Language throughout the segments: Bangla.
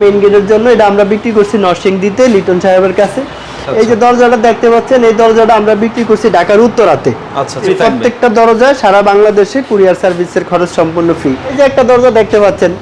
মেইন গেটের জন্য এটা আমরা বিক্রি করছি নরসিং দিতে লিটন সাহেবের কাছে। এই যে দরজাটা দেখতে পাচ্ছেন এই দরজাটা আমরা বিক্রি করছি ঢাকার উত্তরাতে। আচ্ছা প্রত্যেকটা দরজায় সারা বাংলাদেশে কুরিয়ার সার্ভিসের খরচ সম্পূর্ণ ফ্রি এই যে একটা দরজা দেখতে পাচ্ছেন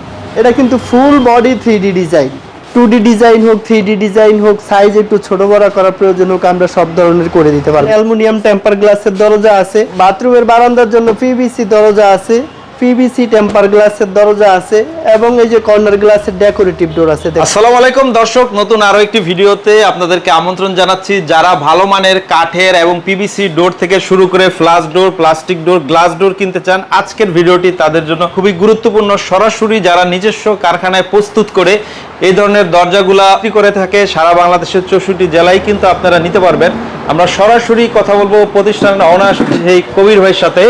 এটা কিন্তু full body three design two D design হোক থ্রি ডি ডিজাইন হোক সাইজ একটু ছোট বড় করার প্রয়োজন হোক আমরা সব ধরনের করে দিতে পারি অ্যালুমিনিয়াম টেম্পার গ্লাসের দরজা আছে। বাথরুমের বারান্দার জন্য পিভিসি দরজা আছে। পিভিসি টেম্পার গ্লাসের দরজা আছে এবং এই যে কর্নার গ্লাসের ডেকোরেটিভ ডোর আছে। আসসালামু আলাইকুম দর্শক, নতুন আরও একটি ভিডিওতে আপনাদেরকে আমন্ত্রণ জানাচ্ছি। যারা ভালো মানের কাঠের এবং পিভিসি ডোর থেকে শুরু করে flush door plastic door glass door কিনতে চান, আজকের ভিডিওটি তাদের জন্য খুবই গুরুত্বপূর্ণ। সরাসরি যারা নিজস্ব কারখানায় প্রস্তুত করে এই ধরনের দরজাগুলা করে থাকে, সারা বাংলাদেশের চৌষট্টি জেলায় কিন্তু আপনারা নিতে পারবেন। আমরা সরাসরি কথা বলব প্রতিষ্ঠানের অনার সেই কবির ভাইয়ের সাথে।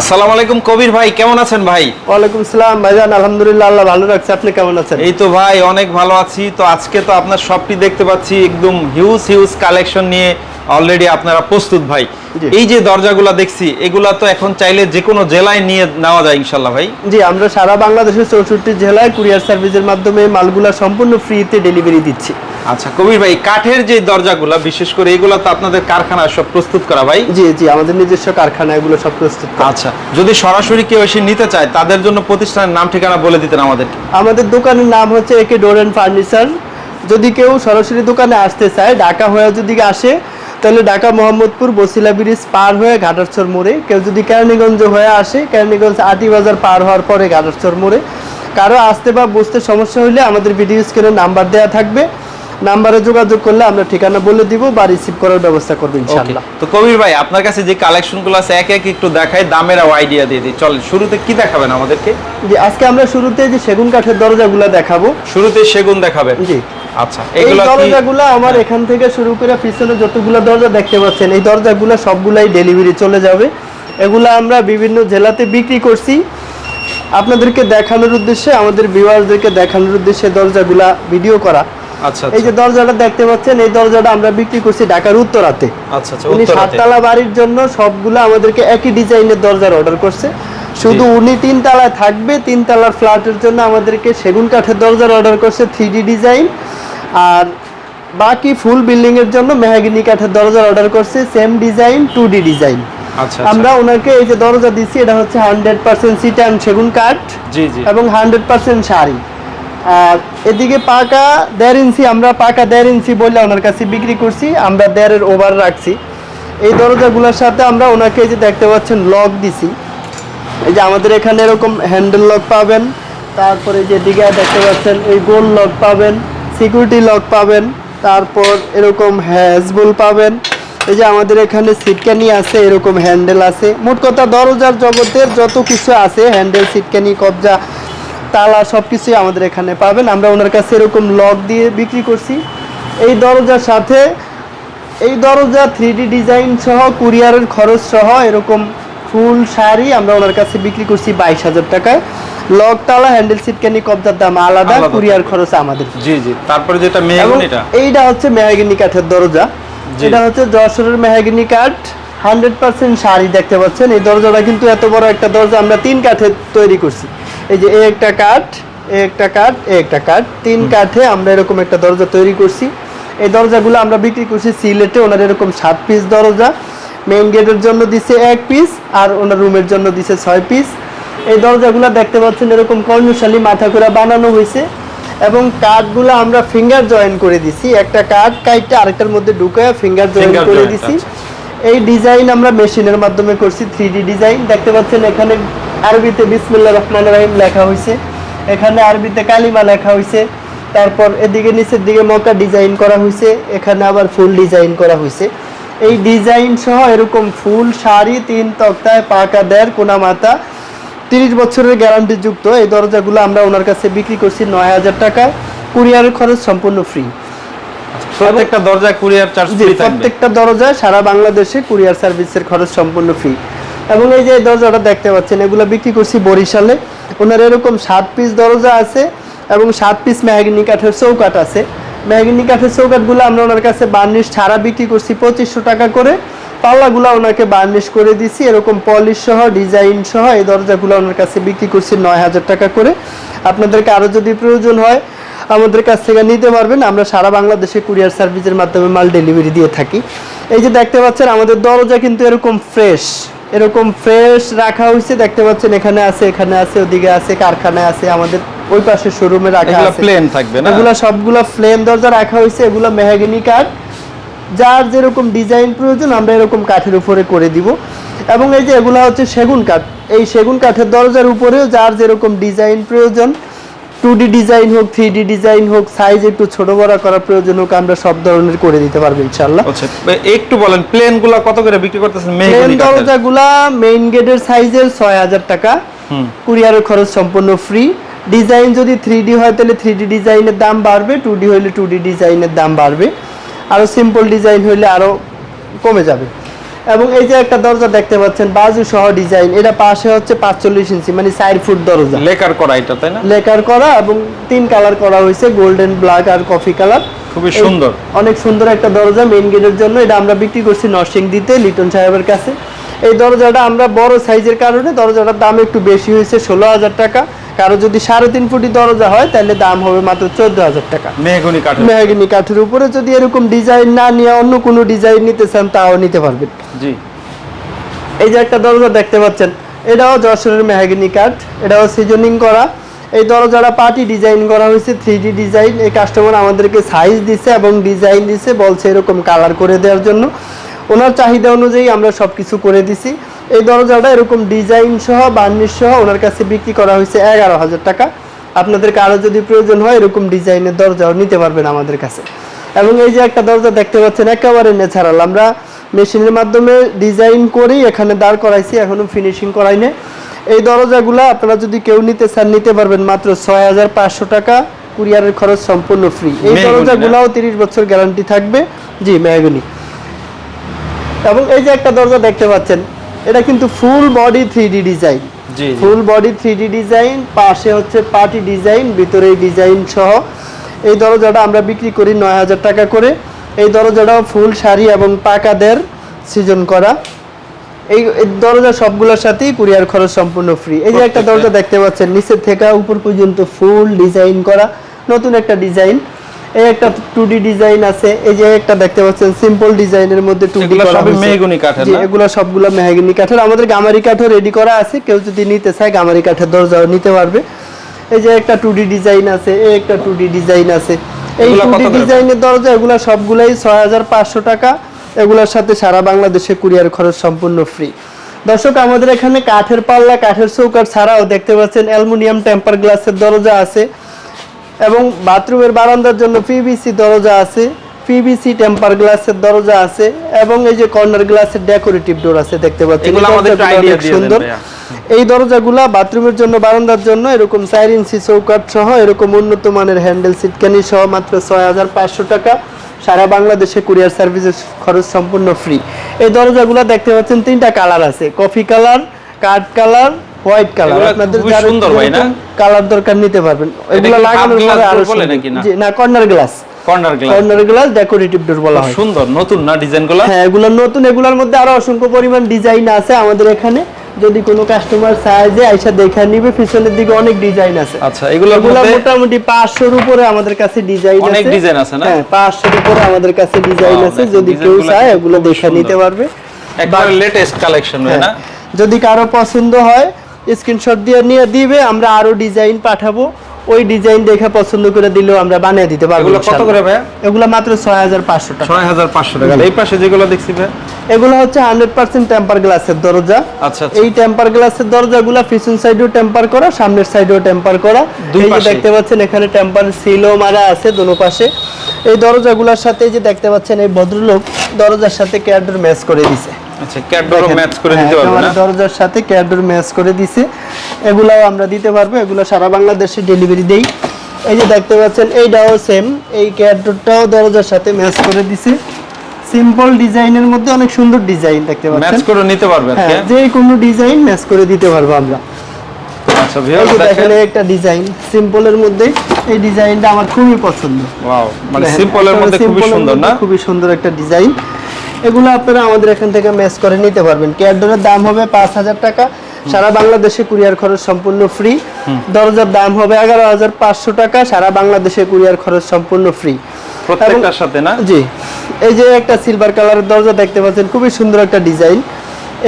আসসালামু আলাইকুম কবির ভাই কেমন আছেন ভাই? ওয়ালাইকুম সালাম ভাইজান আলহামদুলিল্লাহ আল্লাহ ভালো রাখছে। আপনি কেমন আছেন? এই তো ভাই অনেক ভালো আছি। তো আজকে তো আপনার শপটি দেখতে পাচ্ছি একদম হিউজ হিউজ কালেকশন নিয়ে অলরেডি আপনারা প্রস্তুত ভাই। এই যে দরজাগুলা দেখছি এগুলা তো এখন চাইলে যে কোনো জেলায় নিয়ে নেওয়া যায় ইনশাল্লাহ ভাই। জি আমরা সারা বাংলাদেশের চৌষট্টি জেলায় কুরিয়ার সার্ভিসের মাধ্যমে মালগুলা সম্পূর্ণ ফ্রিতে ডেলিভারি দিচ্ছি। আচ্ছা কবির ভাই কাঠের যে দরজাগুলা বিশেষ করে এগুলো তো আপনাদের কারখানায় সব প্রস্তুত করা ভাই? জি জি আমাদের নিজস্ব কারখানা এগুলো সব প্রস্তুত আচ্ছা যদি সরাসরি কেউ এসে নিতে চায় তাদের জন্য প্রতিষ্ঠানের নাম ঠিকানা বলে দিতেন আমাদের আমাদের দোকানের নাম হচ্ছে একে ডোর অ্যান্ড ফার্নিচার। যদি কেউ সরাসরি দোকানে আসতে চায় ঢাকা হয়ে যদি আসে তাহলে ঢাকা মোহাম্মদপুর বসিলা ব্রিজ পার হয়ে ঘাটারচর মোড়ে। কেউ যদি কেরানীগঞ্জ হয়ে আসে কেরানীগঞ্জ আটি বাজার পার হওয়ার পরে ঘাটারচর মোড়ে। কারও আসতে বা বুঝতে সমস্যা হলে আমাদের ভিডিও স্ক্রিনে নাম্বার দেওয়া থাকবে। নাম্বারে যোগাযোগ করলে আমরা ঠিকানা বলে দিব বা রিসিভ করার ব্যবস্থা করব ইনশাআল্লাহ। তো কবির ভাই আপনার কাছে যে কালেকশনগুলো আছে এক এক একটু দেখাই দামের আইডিয়া দিয়ে দিই। চল শুরুতে কি দেখাবেন আমাদেরকে? জি আজকে আমরা শুরুতে যে সেগুন কাঠের দরজাগুলো দেখাবো। শুরুতে সেগুন দেখাবেন। জি। আচ্ছা এই দরজাগুলো আমার এখান থেকে শুরু করে পিছনে যতগুলো দরজা দেখতে পাচ্ছেন এই দরজাগুলো সবগুলাই ডেলিভারি চলে যাবে। এগুলো আমরা বিভিন্ন জেলাতে বিক্রি করছি। আপনাদেরকে দেখানোর উদ্দেশ্যে আমাদের ভিউয়ারদেরকে দেখানোর উদ্দেশ্যে দরজাগুলা ভিডিও করা। এই যে দরজাটা দেখতে পাচ্ছেন এই দরজাটা আমরা বিক্রি করছি ঢাকার উত্তরাতে। আচ্ছা আচ্ছা উনি সাততলা বাড়ির জন্য সবগুলো আমাদেরকে একই ডিজাইনের দরজার অর্ডার করছে। শুধু উনি তিন তলায় থাকবে তিন তলার ফ্ল্যাটের জন্য আমাদেরকে সেগুন কাঠের দরজার অর্ডার করছে থ্রি ডিজাইন আর বাকি ফুল বিল্ডিং এর জন্য মেহাগিনি কাঠের দরজার অর্ডার করছে same design two D design আচ্ছা আমরা ওনাকে এই যে দরজা দিচ্ছি এটা হচ্ছে হান্ড্রেড পার্সেন্ট সিটান সেগুন কাঠ এবং হান্ড্রেড পার্সেন্ট শাড়ি। এদিকে পাকা দেড় ইঞ্চি, আমরা পাকা দেড় ইঞ্চি বলে ওনার কাছে বিক্রি করছি, আমরা দেড়ের ওভার রাখছি। এই দরজাগুলোর সাথে আমরা ওনাকে যে দেখতে পাচ্ছেন, লক দিছি। এই যে আমাদের এখানে এরকম হ্যান্ডেল লক পাবেন, তারপরে যে দিকে দেখতে পাচ্ছেন, এই গোল লক পাবেন সিকিউরিটি লক পাবেন, তারপর এরকম হ্যাজবল পাবেন। এই যে আমাদের এখানে সিটকানি আছে, এরকম হ্যান্ডেল আছে। মোট কথা দরজার জগতের যত কিছু আছে হ্যান্ডেল সিটকানি কবজা তালা সব কিছুই আমাদের এখানে পাবেন। আমরা ওনার কাছে এরকম লক দিয়ে বিক্রি করছি। এই দরজার সাথে এই দরজা থ্রি ডিজাইন সহ কুরিয়ারের খরচ সহ এরকম ফুল শাড়ি আমরা ওনার কাছে বিক্রি করছি বাইশ হাজার টাকায়। লক তালা হ্যান্ডেল সিট সিটকানি কবজার দাম আলাদা কুরিয়ার খরচ আমাদের। জি জি। তারপরে যেটা এটা? এইটা হচ্ছে মেহাগিনি কাঠের দরজা। এটা হচ্ছে যশোরের মেহাগিনি কাঠ। হান্ড্রেড পার্সেন্ট শাড়ি দেখতে পাচ্ছেন। এই দরজাটা কিন্তু এত বড় একটা দরজা আমরা তিন কাঠের তৈরি করছি। এই যে একটা কাঠ এ একটা কাঠ এ একটা কাঠ। তিন কাঠে আমরা এরকম একটা দরজা তৈরি করছি। এই দরজাগুলো আমরা বিক্রি করছি সিলেটে ওনার এরকম সাত পিস দরজা। মেইন গেটের জন্য দিছে এক পিস আর ওনার রুমের জন্য দিছে ছয় পিস। এই দরজাগুলো দেখতে পাচ্ছেন এরকম কর্ণশালী মাথা করে বানানো হয়েছে। এবং কাঠগুলো আমরা ফিঙ্গার জয়েন করে দিছি। একটা কাঠ কাইটটা আরেকটার মধ্যে ঢুকে ফিঙ্গার জয়েন করে দিছি। আচ্ছা। এই ডিজাইন আমরা মেশিনের মাধ্যমে করছি থ্রি ডিজাইন দেখতে পাচ্ছেন এখানে আরবিতে বিসমিল্লা রহমান রাহিম লেখা হয়েছে এখানে আরবিতে কালিমা লেখা হয়েছে তারপর এদিকে নিচের দিকে মক্কা ডিজাইন করা হয়েছে এখানে আবার ফুল ডিজাইন করা হয়েছে এই ডিজাইন সহ এরকম ফুল শাড়ি তিন তক্তায় পাকা দেড় কোনা মাথা তিরিশ বছরের গ্যারান্টি যুক্ত। এই দরজাগুলো আমরা ওনার কাছে বিক্রি করছি নয় হাজার টাকায় কুরিয়ারের খরচ সম্পূর্ণ ফ্রি। প্রত্যেকটা দরজা কুরিয়ার চার্জ প্রত্যেকটা দরজায় সারা বাংলাদেশে কুরিয়ার সার্ভিসের খরচ সম্পূর্ণ ফ্রি। এবং এই যে দরজাটা দেখতে পাচ্ছেন, এগুলো বিক্রি করছি বরিশালে। ওনার এরকম সাত পিস দরজা আছে এবং সাত পিস মেহাগিনি কাঠের চৌকাট আছে। মেহাগিনি কাঠের চৌকাটগুলো আমরা ওনার কাছে বার্নিশ ছাড়া বিক্রি করছি পঁচিশশো টাকা করে। পাল্লাগুলো ওনাকে বার্নিশ করে দিছি। এরকম পলিশ সহ ডিজাইন সহ এই দরজাগুলো ওনার কাছে বিক্রি করছি নয় হাজার টাকা করে। আপনাদেরকে আরও যদি প্রয়োজন হয়, আমাদের কাছ থেকে নিতে পারবেন। আমরা সারা বাংলাদেশে কুরিয়ার সার্ভিসের মাধ্যমে মাল ডেলিভারি দিয়ে থাকি। এই যে দেখতে পাচ্ছেন, আমাদের দরজা কিন্তু এরকম ফ্রেশ এরকম ফ্রেশ রাখা হয়েছে দেখতে পাচ্ছেন এখানে আছে এখানে আছে ওদিকে আছে কারখানায় আছে আমাদের ওই পাশে শোরুমে রাখা আছে। প্লেন থাকবে না? এগুলা সবগুলা ফ্লেম দরজা রাখা হয়েছে এগুলো মেহাগিনি কাঠ। যার যেরকম ডিজাইন প্রয়োজন আমরা এরকম কাঠের উপরে করে দিব। এবং এই যে এগুলা হচ্ছে সেগুন কাঠ। এই সেগুন কাঠের দরজার উপরেও যার যেরকম ডিজাইন প্রয়োজন টু ডি ডিজাইন হোক থ্রি ডি ডিজাইন হোক সাইজ একটু ছোট বড় করার প্রয়োজন হোক আমরা সব ধরনের করে দিতে পারব ইনশাল্লাহ আচ্ছা একটু বলেন প্লেনগুলা কত করে বিক্রি করতেছেন? প্লেন কাঠের? দরজাগুলা মেইন গেটের সাইজের ছয় হাজার টাকা। হুম। কুরিয়ারের খরচ সম্পূর্ণ ফ্রি ডিজাইন যদি থ্রি ডি হয় তাহলে থ্রি ডি ডিজাইনের দাম বাড়বে টু ডি হইলে টু ডি ডিজাইনের দাম বাড়বে। আরও সিম্পল ডিজাইন হইলে আরও কমে যাবে। এবং এই যে একটা দরজা দেখতে পাচ্ছেন বাজু সহ ডিজাইন এটা পাশে হচ্ছে পাঁচচল্লিশ ইঞ্চি মানে চার ফুট দরজা। লেকার করা এটা তাই না? লেকার করা এবং তিন কালার করা হয়েছে গোল্ডেন ব্ল্যাক আর কফি কালার। খুবই সুন্দর। অনেক সুন্দর একটা দরজা মেইন গেটের জন্য এটা আমরা বিক্রি করছি নরসিং দিতে লিটন সাহেবের কাছে। এই দরজাটা আমরা বড় সাইজের কারণে দরজাটার দাম একটু বেশি হয়েছে ষোলো হাজার টাকা। কারও যদি সাড়ে তিন ফুটি দরজা হয় তাহলে দাম হবে মাত্র চোদ্দ হাজার টাকা। মেহগনি কাঠের মেহাগিনি কাঠের উপরে যদি এরকম ডিজাইন না নিয়ে অন্য কোনো ডিজাইন নিতে চান তাও নিতে পারবেন। জি। এই যে একটা দরজা দেখতে পাচ্ছেন এটাও যশোরের মেহাগিনি কাঠ এটাও সিজনিং করা। এই দরজাটা পার্টি ডিজাইন করা হয়েছে থ্রি ডি ডিজাইন। এই কাস্টমার আমাদেরকে সাইজ দিছে এবং ডিজাইন দিছে বলছে এরকম কালার করে দেওয়ার জন্য। ওনার চাহিদা অনুযায়ী আমরা সব কিছু করে দিছি। এই দরজাটা এরকম ডিজাইন সহ বার্নিশ সহ ওনার কাছে বিক্রি করা হয়েছে এগারো হাজার টাকা। আপনাদের কারও যদি প্রয়োজন হয় এরকম ডিজাইনের দরজাও নিতে পারবেন আমাদের কাছে। এবং এই যে একটা দরজা দেখতে পাচ্ছেন একেবারে ন্যাচারাল। আমরা মেশিনের মাধ্যমে ডিজাইন করেই এখানে দাঁড় করাইছি এখনও ফিনিশিং করাই নাই। এই দরজাগুলো আপনারা যদি কেউ নিতে চান নিতে পারবেন মাত্র ছয় হাজার পাঁচশো টাকা। কুরিয়ারের খরচ সম্পূর্ণ ফ্রি এই? দরজাগুলোও তিরিশ বছর গ্যারান্টি থাকবে। জি মেহগনি। এবং এই যে একটা দরজা দেখতে পাচ্ছেন এটা কিন্তু full body three design. Full body three D design পাশে হচ্ছে পার্টি ডিজাইন ভিতরে ডিজাইন সহ। এই দরজাটা আমরা বিক্রি করি নয় হাজার টাকা করে। এই দরজাটাও ফুল শাড়ি এবং পাকাদের সিজন করা। এই এই দরজা সবগুলোর সাথেই কুরিয়ার খরচ সম্পূর্ণ ফ্রি এই যে একটা দরজা দেখতে পাচ্ছেন নিচের থেকে উপর পর্যন্ত ফুল ডিজাইন করা। নতুন একটা ডিজাইন এই একটা টু ডি ডিজাইন আছে। এই যে একটা দেখতে পাচ্ছেন সিম্পল ডিজাইনের মধ্যে টু ডি এগুলো করা সবই মেহগনি কাঠের না? এগুলো সবগুলো মেহাগিনি কাঠের। আমাদের গামারি কাঠও রেডি করা আছে। কেউ যদি নিতে চায় গামারি কাঠের দরজাও নিতে পারবে। এই যে একটা টু ডি ডিজাইন আছে এই একটা টু ডি ডিজাইন আছে। এই এগুলো টু কত ডি করে? ডিজাইনের দরজা এগুলো সবগুলাই ছয় হাজার পাঁচশো টাকা। এগুলোর সাথে সারা বাংলাদেশে কুরিয়ার খরচ সম্পূর্ণ ফ্রি দর্শক আমাদের এখানে কাঠের পাল্লা কাঠের চৌকাঠ ছাড়াও দেখতে পাচ্ছেন অ্যালুমিনিয়াম টেম্পার গ্লাসের দরজা আছে। এবং বাথরুমের বারান্দার জন্য পিভিসি দরজা আছে পিভিসি টেম্পার গ্লাসের দরজা আছে এবং এই যে কর্নার গ্লাসের ডেকোরেটিভ ডোর আছে দেখতে পাচ্ছেন। সুন্দর। এই দরজাগুলা বাথরুমের জন্য বারান্দার জন্য এরকম চার ইঞ্চি চৌকাঠ সহ এরকম উন্নত মানের হ্যান্ডেল সিটকানি সহ মাত্র ছয় হাজার পাঁচশো টাকা। সারা বাংলাদেশে কুরিয়ার সার্ভিসের খরচ সম্পূর্ণ ফ্রি এই দরজাগুলা দেখতে পাচ্ছেন তিনটা কালার আছে। কফি কালার কাঠ কালার হোয়াইট কালার আপনাদের সুন্দর ভাই, না? কালার দরকার নিতে পারবেন। এগুলো লাগানোর পরে আরও বলে নাকি না? না corner glass corner glass corner glass decorative door বলা হয়। সুন্দর। নতুন না ডিজাইন হ্যাঁ এগুলো নতুন। এগুলোর মধ্যে আরও অসংখ্য পরিমাণ ডিজাইন আছে আমাদের এখানে। যদি কোনো কাস্টমার যে আইসা দেখে নিবে পিছনের দিকে অনেক ডিজাইন আছে। আচ্ছা এগুলো মোটামুটি পাঁচশোর উপরে আমাদের কাছে ডিজাইন আছে। অনেক ডিজাইন আছে না? হ্যাঁ পাঁচশোর উপরে আমাদের কাছে ডিজাইন আছে। যদি কেউ চায় এগুলো দেখে নিতে পারবে। একবারে লেটেস্ট কালেকশন হয়। না? যদি কারও পছন্দ হয় স্ক্রিনশট দিয়ে নিয়ে দিবে আমরা আরও ডিজাইন পাঠাবো। ওই ডিজাইন দেখে পছন্দ করে দিলেও আমরা বানিয়ে দিতে পারব এগুলো কত করে ভাইয়া এগুলো মাত্র ছয় হাজার পাঁচশো টাকা। ছয় হাজার পাঁচশো টাকা। এই পাশে যেগুলো দেখছি ভাই? এগুলো হচ্ছে হান্ড্রেড পার্সেন্ট টেম্পার গ্লাসের দরজা। আচ্ছা আচ্ছা। এই টেম্পার গ্লাসের দরজাগুলো পিছন সাইডেও টেম্পার করা সামনের সাইডেও টেম্পার করা। এই যে দেখতে পাচ্ছেন এখানে টেম্পার সিলও মারা আছে দোনো পাশে। এই দরজাগুলোর সাথে এই যে দেখতে পাচ্ছেন এই ভদ্রলোক দরজার সাথে ক্যাডর ম্যাচ করে দিছে। আচ্ছা ক্যাটডোরও ম্যাচ করে দিতে পারবে না? দরজার সাথে ক্যাডর ম্যাচ করে দিছে। এগুলাও আমরা দিতে পারব এগুলো সারা বাংলাদেশে ডেলিভারি দেই। এই যে দেখতে পাচ্ছেন এইটাও সেম এই ক্যাডরটাও দরজার সাথে ম্যাচ করে দিছে। সিম্পল ডিজাইনের মধ্যে অনেক সুন্দর ডিজাইন দেখতে ম্যাচ করে নিতে পারবে হ্যাঁ যে কোনো ডিজাইন ম্যাচ করে দিতে পারব আমরা। আচ্ছা ভিউয়ার দেখেন। দেখেন একটা ডিজাইন সিম্পলের মধ্যে এই ডিজাইনটা আমার খুবই পছন্দ। ওয়াও মানে সিম্পলের মধ্যে খুবই সুন্দর না? খুবই সুন্দর একটা ডিজাইন এগুলো আপনারা আমাদের এখান থেকে ম্যাচ করে নিতে পারবেন। ক্যাডোরের দাম হবে পাঁচ হাজার টাকা। সারা বাংলাদেশে কুরিয়ার খরচ সম্পূর্ণ ফ্রি দরজার দাম হবে এগারো হাজার পাঁচশো টাকা। সারা বাংলাদেশে কুরিয়ার খরচ সম্পূর্ণ ফ্রি প্রত্যেকটার সাথে না? জি। এই যে একটা সিলভার কালারের দরজা দেখতে পাচ্ছেন খুবই সুন্দর একটা ডিজাইন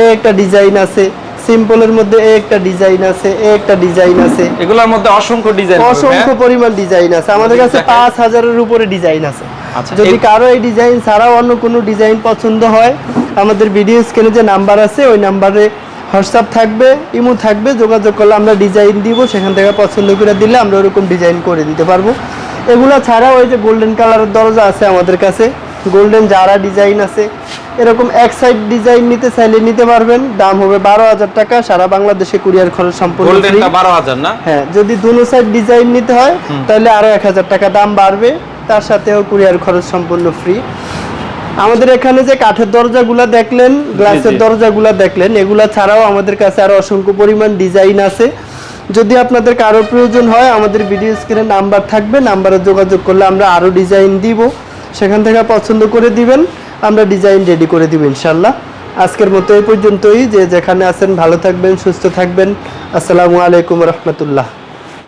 এই একটা ডিজাইন আছে। সিম্পলের মধ্যে এই একটা ডিজাইন আছে এই একটা ডিজাইন আছে। এগুলোর মধ্যে অসংখ্য ডিজাইন অসংখ্য পরিমাণ ডিজাইন আছে। আমাদের কাছে পাঁচ হাজারের উপরে ডিজাইন আছে। যদি কারও এই ডিজাইন ছাড়াও অন্য কোনো ডিজাইন পছন্দ হয় আমাদের ভিডিও স্ক্রিনে যে নাম্বার আছে ওই নাম্বারে হোয়াটসঅ্যাপ থাকবে ইমো থাকবে যোগাযোগ করলে আমরা ডিজাইন দিব সেখান থেকে পছন্দ করে দিলে আমরা ওরকম ডিজাইন করে দিতে পারব। এগুলো ছাড়াও ওই যে গোল্ডেন কালারের দরজা আছে আমাদের কাছে গোল্ডেন যারা ডিজাইন আছে এরকম এক সাইড ডিজাইন নিতে চাইলে নিতে পারবেন দাম হবে বারো হাজার টাকা সারা বাংলাদেশে কুরিয়ার খরচ সম্পূর্ণ বারো হাজার না? হ্যাঁ যদি দুনো সাইড ডিজাইন নিতে হয় তাহলে আরও এক হাজার টাকা দাম বাড়বে। তার সাথেও কুরিয়ার খরচ সম্পূর্ণ ফ্রি আমাদের এখানে যে কাঠের দরজাগুলা দেখলেন গ্লাসের দরজাগুলা দেখলেন এগুলা ছাড়াও আমাদের কাছে আরও অসংখ্য পরিমাণ ডিজাইন আছে। যদি আপনাদের কারও প্রয়োজন হয় আমাদের ভিডিও স্ক্রিনে নাম্বার থাকবে নাম্বারে যোগাযোগ করলে আমরা আরও ডিজাইন দিব। সেখান থেকে পছন্দ করে দিবেন আমরা ডিজাইন রেডি করে দিব ইনশাল্লাহ। আজকের মতো এই পর্যন্তই যে যেখানে আছেন ভালো থাকবেন সুস্থ থাকবেন। আসসালামু আলাইকুম রহমতুল্লাহ।